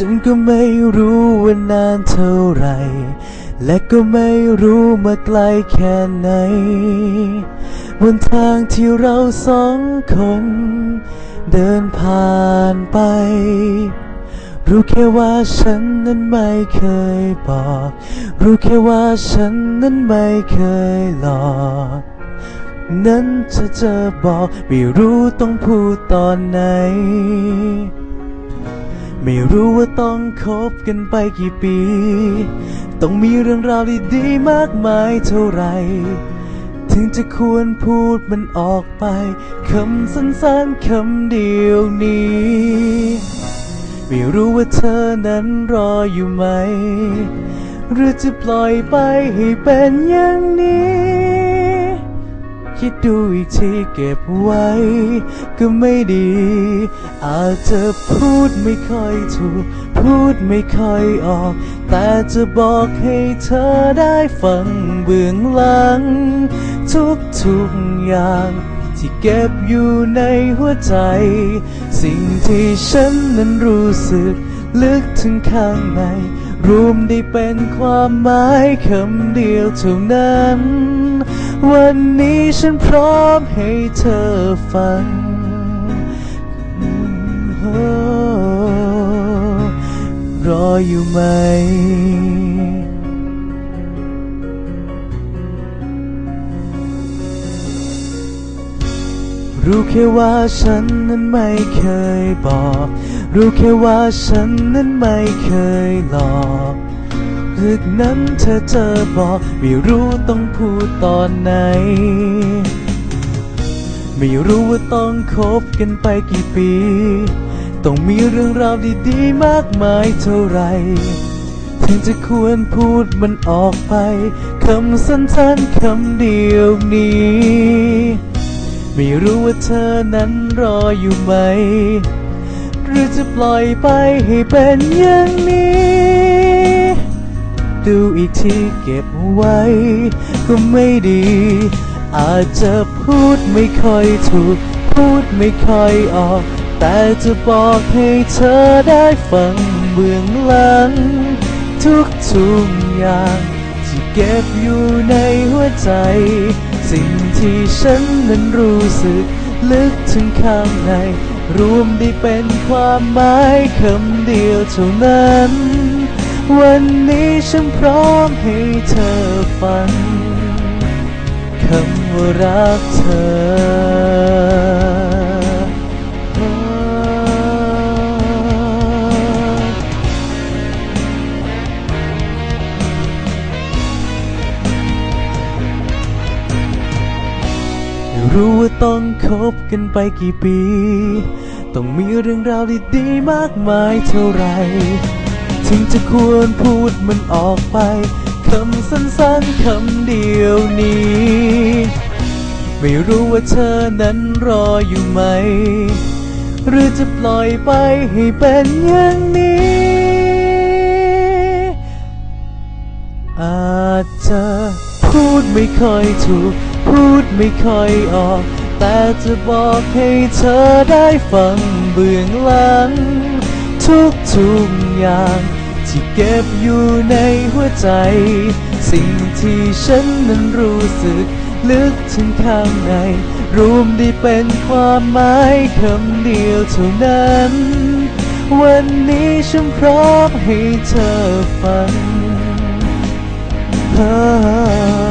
ฉันก็ไม่รู้ว่านานเท่าไร และก็ไม่รู้มาไกลแค่ไหน บนทางที่เราสองคน เดินผ่านไป รู้แค่ว่าฉันนั้นไม่เคยบอก รู้แค่ว่าฉันนั้นไม่เคยหลอกนั้นจะจะบอก ไม่รู้ต้องพูดตอนไหน ไม่รู้ว่าต้องคบกันไปกี่ปี ต้องมีเรื่องราวดีๆมากมายเท่าไหร่ถึงจะควรพูดมันออกไปคำสั้นๆคำเดียวนี้ ไม่รู้ว่าเธอนั้นรออยู่ไหม หรือจะปล่อยไปให้เป็นอย่างนี้ คิดดูอีกทีเก็บไว้ ก็ไม่ดี อาจจะพูดไม่ค่อยถูก พูดไม่ค่อยออก แต่จะบอกให้เธอได้ฟังเบื้องหลัง ทุกทุกอย่างที่เก็บอยู่ในหัวใจ สิ่งที่ฉันนั้นรู้สึก ลึกถึงข้างใน รวมได้เป็นความหมายคำเดียวเท่านั้น วันนี้ฉันพร้อมให้เธอฟังรออยู่ไหม รู้แค่ว่าฉันนั้นไม่เคยบอก รู้แค่ว่าฉันนั้นไม่เคยหลอก รึกนั้นเธอเจอบอกไม่รู้ต้องพูดตอนไหน ไม่รู้ว่าต้องคบกันไปกี่ปี ต้องมีเรื่องราวดีๆมากมายเท่าไหร่ถึงจะควรพูดมันออกไป คำสั้นๆคำเดียวนี้ ไม่รู้ว่าเธอนั้นรออยู่ไหม หรือจะปล่อยไปให้เป็นอย่างนี้ ดูอีกทีเก็บไว้ ก็ไม่ดี อาจจะพูดไม่ค่อยถูก พูดไม่ค่อยออก แต่จะบอกให้เธอได้ฟังเบื้องหลัง ทุกทุกอย่างที่เก็บอยู่ในหัวใจ สิ่งที่ฉันนั้นรู้สึก ลึกถึงข้างใน รวมได้เป็นความหมายคำเดียวเท่านั้น วันนี้ฉันพร้อมให้เธอฟังคำว่ารักเธอรู้ว่าต้องคบกันไปกี่ปี ต้องมีเรื่องราวดีๆมากมายเท่าไร ถึงจะควรพูดมันออกไป คำสั้นๆคำเดียวนี้ ไม่รู้ว่าเธอนั้นรออยู่ไหม หรือจะปล่อยไปให้เป็นอย่างนี้ อาจจะพูดไม่ค่อยถูก พูดไม่ค่อยออก แต่จะบอกให้เธอได้ฟังเบื้องหลัง ทุกทุกอย่างที่เก็บอยู่ในหัวใจ สิ่งที่ฉันนั้นรู้สึก ลึกถึงข้างใน รวมได้เป็นความหมายคำเดียวเท่านั้น วันนี้ฉันพร้อมให้เธอฟัง Ah